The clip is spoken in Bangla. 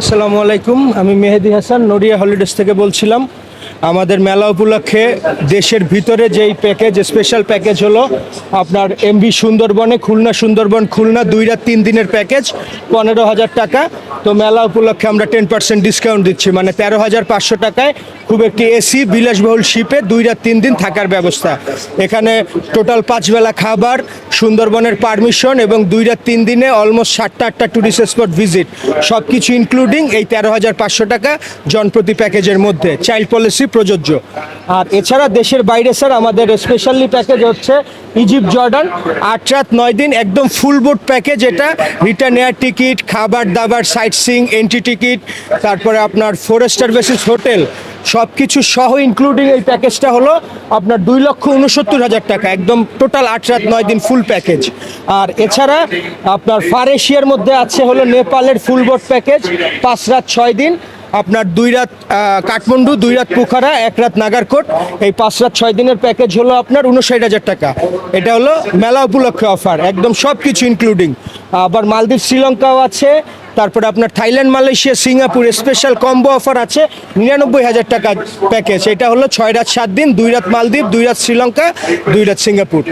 আসসালামু আলাইকুম আমি মেহেদি হাসান নড়িয়া হলিডেজ থেকে বলছিলাম। আমাদের মেলা উপলক্ষে দেশের ভিতরে যেই প্যাকেজ স্পেশাল প্যাকেজ হলো আপনার এমবি সুন্দরবনে, খুলনা সুন্দরবন, খুলনা দুই রাত তিন দিনের প্যাকেজ পনেরো হাজার টাকা। তো মেলা উপলক্ষে আমরা টেন পার্সেন্ট ডিসকাউন্ট দিচ্ছি মানে তেরো হাজার পাঁচশো টাকায় খুব একটি এসি বিলাসবহুল শিপে দুই রাত তিন দিন থাকার ব্যবস্থা। এখানে টোটাল পাঁচ বেলা খাবার, সুন্দরবনের পারমিশন এবং দুই রাত তিন দিনে অলমোস্ট ষাটটা আটটা ট্যুরিস্ট স্পট ভিজিট সব কিছু ইনক্লুডিং এই তেরো হাজার পাঁচশো টাকা জনপ্রতি প্যাকেজের মধ্যে। চাইল্ড পলিসি প্রযোজ্য। আর এছাড়া দেশের বাইরে, স্যার, আমাদের স্পেশালি প্যাকেজ হচ্ছে ইজিপ্ট জর্ডান আট রাত নয় দিন, একদম ফুল বোট প্যাকেজ এটা। রিটার্ন এয়ার টিকিট খাবার দাবার সাইট সিং এন্ট্রি টিকিট তারপরে আপনার ফোর স্টার বেসিস হোটেল সব কিছু সহ ইনক্লুডিং এই প্যাকেজটা হলো আপনার দুই লক্ষ উনসত্তর হাজার টাকা, একদম টোটাল আট রাত নয় দিন ফুল প্যাকেজ আর এছাড়া আপনার ফার এশিয়ার মধ্যে আছে হলো নেপালের ফুল বোট প্যাকেজ পাঁচ রাত ছয় দিন আপনার দুই রাত কাঠমান্ডু, দুই রাত পোখারা, এক রাত নাগারকোট। এই পাঁচ রাত ছয় দিনের প্যাকেজ হলো আপনার উনষাট হাজার টাকা। এটা হলো মেলা উপলক্ষে অফার একদম সব কিছু ইনক্লুডিং আবার মালদ্বীপ, শ্রীলঙ্কাও আছে। তারপরে আপনার Thailand, Malaysia, Singapore special combo offer আছে। নিরানব্বই হাজার টাকা প্যাকেজ এটা হলো ছয় রাত, সাত দিন, দুই রাত মালদ্বীপ, দুই রাত শ্রীলঙ্কা, দুই রাত সিঙ্গাপুর।